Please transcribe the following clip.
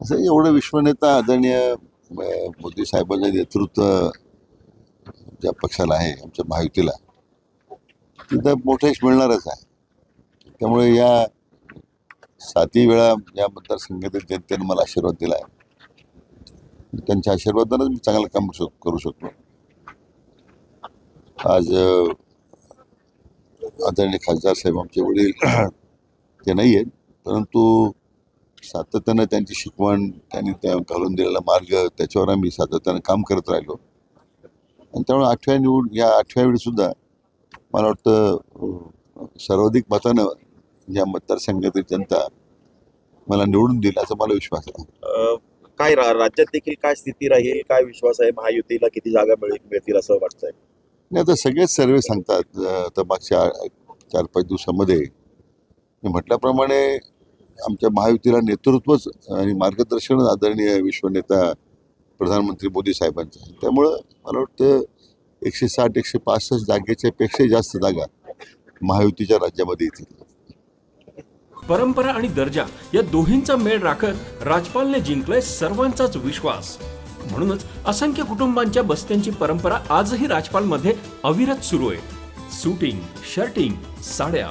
असं एवढं विश्वनेता आदरणीय मोदी साहेबांचं नेतृत्व ज्या पक्षाला आहे आमच्या महायुतीला तिथं मोठं यश मिळणारच आहे. त्यामुळे या साती वेळा या मतदारसंघातील जनतेने मला आशीर्वाद दिला आहे त्यांच्या आशीर्वादानंच मी चांगलं काम करू शक- करू शकतो. आज आदरणीय खासदार साहेब आमचे वडील ते नाही आहेत परंतु सातत्यानं त्यांची शिकवण त्यांनी त्या घालून दिलेला मार्ग त्याच्यावर आम्ही सातत्यानं काम करत राहिलो. आणि त्यामुळे आठव्या निवड या आठव्या वेळी सुद्धा मला वाटतं सर्वाधिक मतानं या मतदारसंघातील जनता मला निवडून देईल असा मला विश्वास आहे. काय रा- राज्यात देखील काय स्थिती राहील काय विश्वास आहे? महायुतीला किती जागा मिळेल मिळतील असं वाटतंय? आणि आता सगळेच सर्वे सांगतात आता मागच्या चार पाच दिवसामध्ये म्हटल्याप्रमाणे आमच्या महायुतीला नेतृत्वच आणि मार्गदर्शनच आदरणीय विश्वनेता प्रधानमंत्री मोदी साहेबांचं आहे. त्यामुळं मला वाटतं एकशे साठ एकशे पासष्ट जागेच्या पेक्षा जास्त जागा महायुतीच्या राज्यामध्ये येतील. परंपरा आणि दर्जा या दोहींचा मेळ राखत राजपालने जिंकलाय सर्वांचाच विश्वास. म्हणूनच असंख्य कुटुंबांच्या बस्त्यांची परंपरा आजही राजपालमध्ये अविरत सुरू आहे. सुटिंग शर्टिंग साड्या